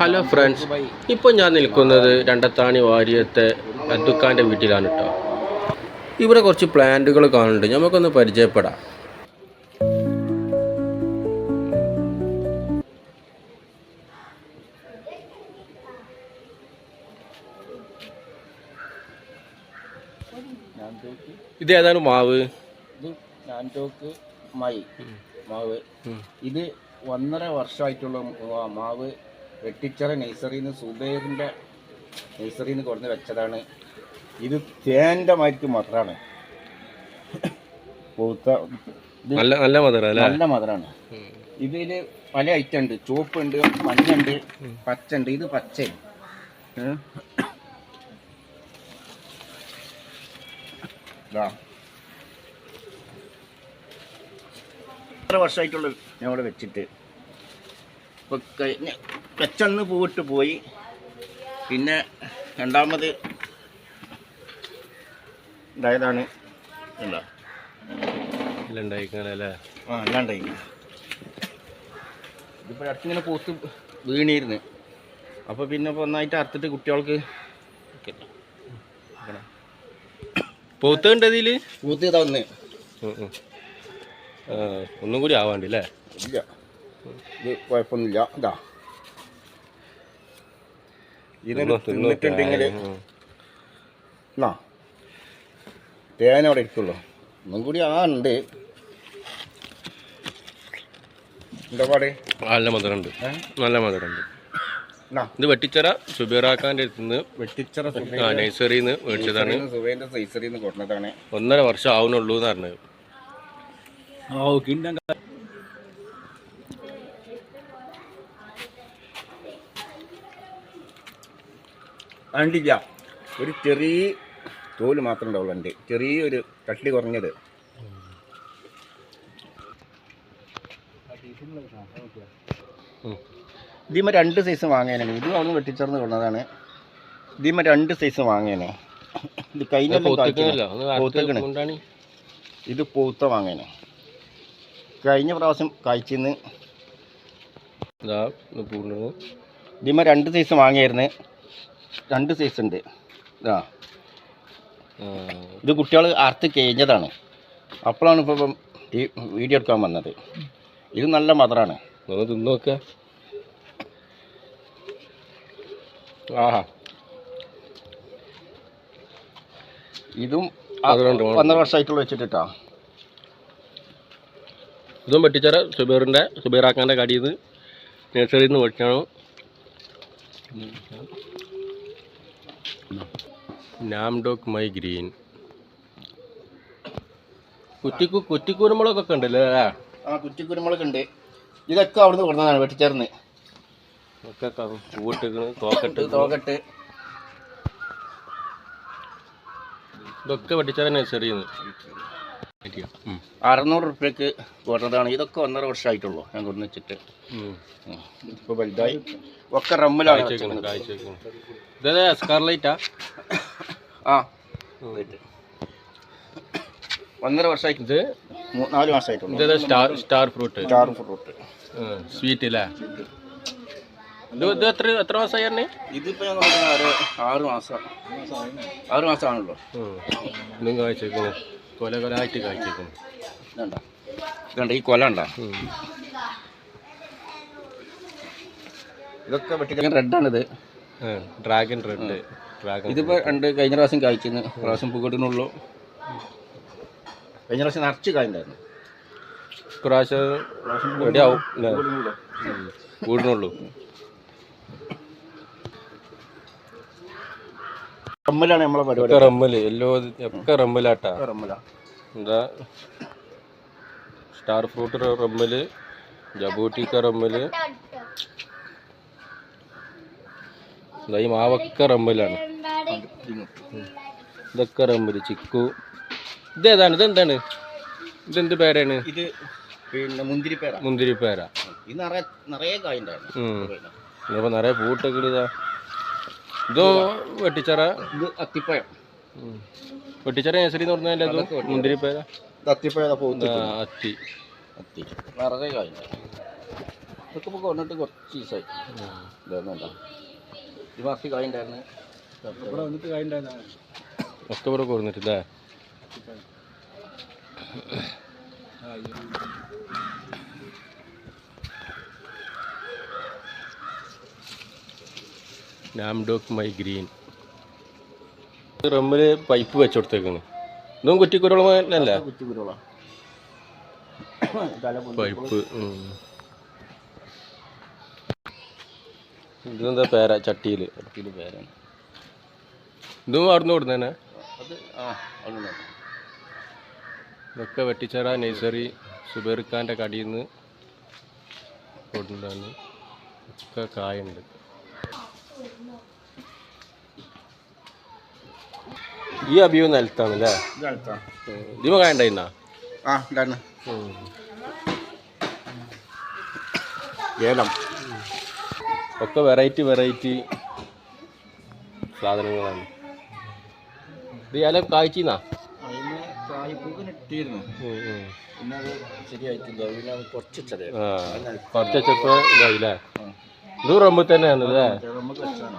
Hello friends ഇപ്പോൾ ഞാൻ നിൽക്കുന്നത് രണ്ടത്താണി വാര്യത്തെ അദ്ദുക്കാന്റെ വീട്ടിലാണ് കേട്ടോ ഇവിടെ കുറച്ച് പ്ലാന്റുകൾ കാണുന്നുണ്ട്. നമുക്കൊന്ന് പരിചയപ്പെടാം. ഇത് ഏതാണ് മാവ്? മാവ്. ഇത് ഒന്നര വർഷമായിട്ടുള്ള മാവ് വെട്ടിച്ചിറ നഴ്സറിയിൽ നിന്ന് സുബൈറിന്റെ നഴ്സറിയിൽ നിന്ന് കൊടുന്ന് വെച്ചതാണ്. ഇത് തേന്റെ മാതിരിക്ക് മധുരമാണ് പൂത്ത നല്ല നല്ല മധുര നല്ല മധുരമാണ് ഇതിൽ പല ഐറ്റം ഉണ്ട്. ചുവപ്പുണ്ട് മഞ്ഞുണ്ട് പച്ച ഉണ്ട് ഇത് പച്ച എത്ര വർഷമായിട്ടുള്ളത് ഞാൻ ഇവിടെ വെച്ചിട്ട്. ഇപ്പൊ കഴിഞ്ഞ വെച്ചന്ന് പൂവിട്ട് പോയി. പിന്നെ രണ്ടാമത് ഉണ്ടായതാണ് എന്താ എല്ലാം ഉണ്ടായിക്കാണല്ലേ ആ അല്ലാണ്ടായി ഇതിപ്പോൾ അടുത്തിങ്ങനെ പൂത്ത് വീണിരുന്ന്. അപ്പോൾ പിന്നെ ഇപ്പോൾ ഒന്നായിട്ട് അറുത്തിട്ട് കുട്ടികൾക്ക് പൂത്തുണ്ട് ഇതിൽ പൂത്ത് ഇതാ ഒന്ന് ഒന്നും കൂടി ആവാണ്ടില്ലേ ഇല്ല. ഇത് കുഴപ്പമൊന്നുമില്ല. ഇതാ. തിന്നിട്ടുണ്ടെങ്കിൽ എന്നാ തേന അവിടെ എടുക്കുള്ളൂ ഒന്നും കൂടി ആ ഉണ്ട്. എന്താ പാട്? നല്ല മധുരമുണ്ട്. നല്ല മധുരമുണ്ട്. ഇത് വെട്ടിച്ചറ സുബീറാക്കാന്റെ അടുത്ത് വെട്ടിച്ചിറ ആ നഴ്സറിയിൽ നിന്ന് മേടിച്ചതാണ്. ഒന്നര വർഷം ആവുന്നുള്ളൂ എന്ന് പറഞ്ഞത് കണ്ടില്ല. ഒരു ചെറിയ തോൽ മാത്രമേ ഉണ്ടാവുള്ളൂ ഉണ്ട് ചെറിയൊരു കട്ടി കുറഞ്ഞത്. ഇതിമ്മ ഇതിമ രണ്ട് സൈസ് വാങ്ങിയാണ് ഇത് അവിടെ വെട്ടിച്ചേർന്ന് കൊണ്ടതാണ്. ഇതിമ്മ രണ്ട് സൈസ് വാങ്ങിയാണ് ഇത് കഴിഞ്ഞ ഇത് പൂത്ത വാങ്ങിയാണ് കഴിഞ്ഞ പ്രാവശ്യം കായ്ച്ചിന്ന്. ഇതാ ഇത് പൂർണത് ഇതിമ രണ്ട് സൈസ് വാങ്ങിയായിരുന്നു. രണ്ട് സൈസ് ഉണ്ട്. ആ ഇത് കുട്ടികൾ അറുത്ത് കഴിഞ്ഞതാണ്. അപ്പോഴാണ് ഇപ്പം ഈ വീഡിയോ എടുക്കാൻ വന്നത്. ഇത് നല്ല മധുരമാണ് ഒന്ന് തിന്ന് നോക്ക. ആഹാ. ഇതും. ഒന്നര വർഷമായിട്ടുള്ള വെച്ചിട്ടാ ഇതും വെട്ടിച്ചറ സുബീറിന്റെ സുബീറാക്കാന്റെ കടിയിൽ നിന്ന് നേഴ്സറിയിൽ നിന്ന് മേടിച്ചാണ് നാംഡോക്ക് മൈ ഗ്രീൻ. കുറ്റിക്കു കുറ്റിക്കുരുമുളകൊക്കെ ഉണ്ടല്ലേ? അല്ലേ ആ കുറ്റിക്കുരുമുളക് ഉണ്ട് ഇതൊക്കെ അവിടുന്ന് കൊടുത്തതാണ് വെട്ടിച്ചേർന്ന്. ഒക്കെ തോക്കട്ട്. ഇതൊക്കെ വെട്ടിച്ചേർന്ന് നിന്ന് അറുന്നൂറ് റുപ്യക്ക് വരുന്നതാണ്. ഇതൊക്കെ ഒന്നര വർഷമായിട്ടുള്ളൂ ഞാൻ കൊണ്ടു വെച്ചിട്ട്. ഇപ്പോൾ വലുതായി. ഒക്കെ റമ്മിലാണ് സ്കാർലൈറ്റാ ആ? ഒന്നര വർഷമായിട്ട് ഇത്? നാല് മാസമായിട്ടുള്ളൂ. Star star fruit star fruit sweet അല്ലേ ഇത് ഇത് എത്ര എത്ര മാസമായി ഇതിപ്പോ ഞാൻ മാസം ഒരു ആറ് മാസം. ആറ് മാസമാണല്ലോ. ഇതും കൊല കൊലായിട്ട് കാഴ്ചവെക്കണം ഇതണ്ട ഈ കൊല ഉണ്ടോ? ഇതൊക്കെ വെട്ടിക്കാൻ റെഡാണിത് ഡ്രാഗൺ റെഡ് ഡ്രാഗൺ ഇതിപ്പോ രണ്ട് കഴിഞ്ഞ പ്രാവശ്യം കായ്ക്കുന്നു പ്രാവശ്യം പുകട്ടിനുള്ളൂ കഴിഞ്ഞ പ്രാവശ്യം നിറച്ച് കായുണ്ടായിരുന്നു. പ്രാവശ്യം റെഡി ആവും അല്ലേ? റമ്മലാണ് നമ്മളെ പരിപാടി. റമ്മൽ എല്ലോ ഒക്കെ റമ്മലാട്ടാ. റമ്മല. എന്താ സ്റ്റാർ ഫ്രൂട്ട് റമ്മൽ ജബൂട്ടിക്ക റമ്മൽ. ഈ മാവൊക്കെ റമ്മലാണ്. ഇതൊക്കെ റമ്മൽ ചിക്കു. ഇതേതാണ് ഇതെന്താണ്? ഇതെന്ത് പേരാണ്? ഇത് പിന്നെ മുന്തിരിപ്പേര മുന്തിരി പേര. ഇത് നിറയെ നിറയെ കായുണ്ടായിരുന്നു ഇപ്പൊ നിറയെ പൂട്ടൊക്കെ ഇതാ. ഇതോ വെട്ടിച്ചറ? ഇത് അത്തിപ്പഴം. വെട്ടിച്ചറ നഴ്സറി എന്ന് പറഞ്ഞാൽ അതോ മുന്തിരി പേര ഇത് അത്തിപ്പഴം അത്തി. അത്തി. നിറയെ കായുണ്ടായിരുന്നു ഇതൊക്കെ ഇപ്പോൾ കൊണ്ടിട്ട് കുറച്ച് ദിവസമായി ഈ മാസത്തിൽ കായ ഉണ്ടായിരുന്നു. ഇവിടെ വന്നിട്ട് ഒക്കെ ഇവിടെ നാംഡോക്ക് മൈ ഗ്രീൻ റമ്മിൽ പൈപ്പ് വെച്ചു കൊടുത്തേക്കുന്നു ഇതും കുറ്റിക്കുരുളമല്ലേ കുറ്റി കുരുള പൈപ്പ്. ഇതെന്താ പേര? ചട്ടിയിൽ. കുറ്റിയുടെ പേരാണ്. ഇതും അവിടുന്ന് അതുണ്ട് ഇതൊക്കെ വെട്ടിച്ചറ നഴ്സറി സുബൈർ ഖാന്റെ കടയിൽ നിന്ന് കൊടുത്താണ് ഒക്കെ കായുണ്ട്. ഈ അഭിയോ നിലത്താണല്ലേ അല്ലേ ഇതിമ കായ ഉണ്ടായിരുന്നാ ആ ഉണ്ടായിരുന്നു ഏലം. ഒക്കെ വെറൈറ്റി വെറൈറ്റി സാധനങ്ങളാണ്. ഇത് ഏലം കായ്ച്ചിന്നാ? കുറച്ച് ഇതായില്ലേ? ഇത് തന്നെയാണല്ലേ? നമുക്ക് വെച്ചാണ്